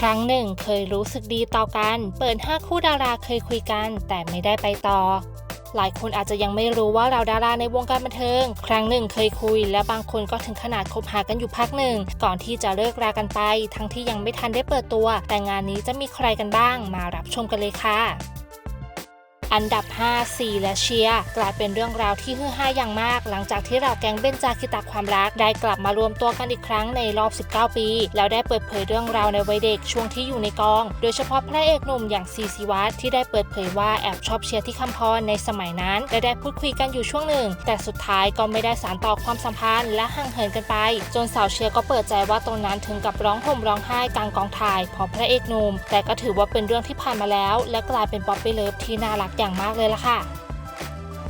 ครั้งหนึ่งเคยรู้สึกดีต่อกัน เปิด 5 คู่ดาราเคยคุยกัน แต่ไม่ได้ไปต่อ หลายคนอาจจะยังไม่รู้ว่าเราดาราในวงการบันเทิง ครั้งหนึ่งเคยคุย และบางคนก็ถึงขนาดคบหากันอยู่พักหนึ่ง ก่อนที่จะเลิกรากันไป ทั้งที่ยังไม่ทันได้เปิดตัว แต่งานนี้จะมีใครกันบ้าง มารับชมกันเลยค่ะ อันดับ 5 4 และเชียร์กลายเป็นเรื่องราวที่ฮือฮาอย่างมาก หลังจากที่เราแก๊งเบนจาคิตาความรักได้กลับมารวมตัวกันอีกครั้งในรอบ 19 ปี แล้วได้เปิดเผยเรื่องราวในวัยเด็กช่วงที่อยู่ในกอง โดยเฉพาะพระเอกหนุ่มอย่างซีซีวัตที่ได้เปิดเผยว่าแอบชอบเชียร์ที่คำพรในสมัยนั้นและได้พูดคุยกันอยู่ช่วงหนึ่ง แต่สุดท้ายก็ไม่ได้สานต่อความสัมพันธ์และห่างเหินกันไป จนสาวเชียร์ก็เปิดใจว่าตรงนั้นถึงกับร้องห่มร้องไห้กลางกองถ่ายพราะพระเอกหนุ่มแต่ก็ถือว่าเป็นเรื่องที่ผ่านมาแล้ว และกลายเป็นป๊อปปี้เลิฟที่น่ารักอย่างมากเลยล่ะค่ะ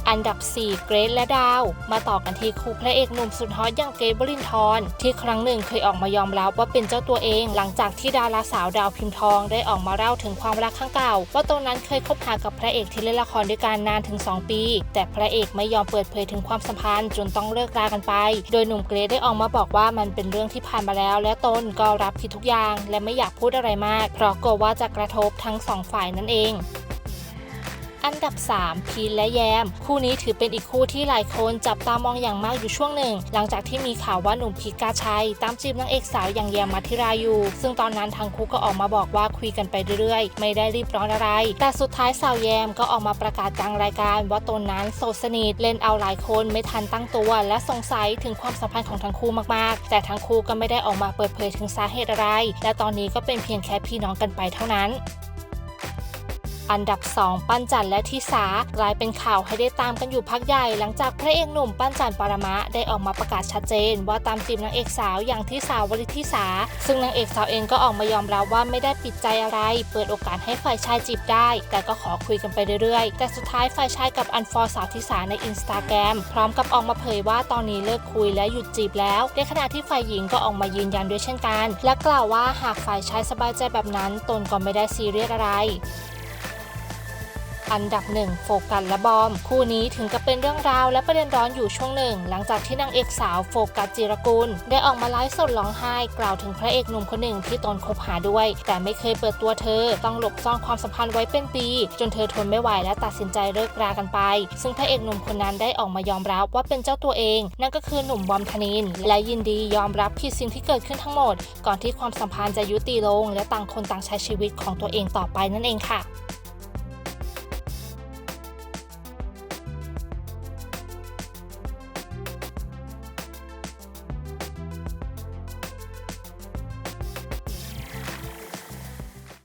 อันดับ 4 เกรซและดาว มาต่อกันที่คู่พระเอกหนุ่มสุดฮอตอย่างเกรซบรินทร์ที่ครั้งหนึ่งเคยออกมายอมรับว่าเป็นเจ้าตัวเอง หลังจากที่ดาราสาวดาวพิมพ์ทองได้ออกมาเล่าถึงความรักครั้งเก่า ว่าตนนั้นเคยคบหากับพระเอกที่เล่นละครด้วยกันนานถึง 2 ปี แต่พระเอกไม่ยอมเปิดเผยถึงความสัมพันธ์จนต้องเลิกรากันไป โดยหนุ่มเกรซได้ออกมาบอกว่ามันเป็นเรื่องที่ผ่านมาแล้ว และตนก็รับผิดทุกอย่าง และไม่อยากพูดอะไรมาก เพราะกลัวว่าจะกระทบทั้งสองฝ่ายนั่นเอง อันดับ 3 พีนและแยม คู่นี้ถือเป็นอีกคู่ที่หลายคนจับตามองอย่างมากอยู่ช่วงหนึ่ง หลังจากที่มีข่าวว่าหนุ่มพีกาชัย ตามจีบนางเอกสาวอย่างแยมมาธิราอยู่ ซึ่งตอนนั้นทั้งคู่ก็ออกมาบอกว่าคุยกันไปเรื่อยๆ ไม่ได้รีบร้อนอะไร แต่สุดท้ายสาวแยมก็ออกมาประกาศกลางรายการ ว่าตนนั้นโสดสนิทเล่นเอาหลายคนไม่ทันตั้งตัว และสงสัยถึงความสัมพันธ์ของทั้งคู่มากๆ แต่ทั้งคู่ก็ไม่ได้ออกมาเปิดเผยถึงสาเหตุอะไร และตอนนี้ก็เป็นเพียงแค่พี่น้องกันไปเท่านั้น อันดับ 2 ปั้นจันและทิสากลายเป็นข่าวให้ได้ตามกันอยู่พักใหญ่หลังจากพระเอกหนุ่มปั้นจันปรมะได้ออกมาประกาศชัดเจน ว่าตามจีบนางเอกสาวอย่างทิสาวริทิสา ซึ่งนางเอกสาวเองก็ออกมายอมรับว่าไม่ได้ปิดใจอะไร เปิดโอกาสให้ฝ่ายชายจีบได้ แต่ก็ขอคุยกันไปเรื่อยๆ แต่สุดท้ายฝ่ายชายกับอันฟอร์สาวทิสาในอินสตาแกรมพร้อมกับออกมาเผยว่าตอนนี้เลิกคุยและหยุดจีบแล้ว ในขณะที่ฝ่ายหญิงก็ออกมายืนยันด้วยเช่นกัน และกล่าวว่าหากฝ่ายชายสบายใจแบบนั้น ตนก็ไม่ได้ซีเรียสอะไร อันดับหนึ่งโฟกัสและบอม คู่นี้ถึงกับเป็นเรื่องราวและประเด็นร้อนอยู่ช่วงหนึ่ง หลังจากที่นางเอกสาวโฟกัสจิรกุลได้ออกมาไลฟ์สดร้องไห้ กล่าวถึงพระเอกหนุ่มคนหนึ่งที่ตนคบหาด้วย แต่ไม่เคยเปิดตัวเธอ ต้องหลบซ่อนความสัมพันธ์ไว้เป็นปี จนเธอทนไม่ไหวและตัดสินใจเลิกรากันไป ซึ่งพระเอกหนุ่มคนนั้นได้ออกมายอมรับว่าเป็นเจ้าตัวเอง นั่นก็คือหนุ่มบอมธนิน และยินดียอมรับผิดสิ่งที่เกิดขึ้นทั้งหมด ก่อนที่ความสัมพันธ์จะยุติลง และต่างคนต่างใช้ชีวิตของตัวเองต่อไปนั่นเองค่ะ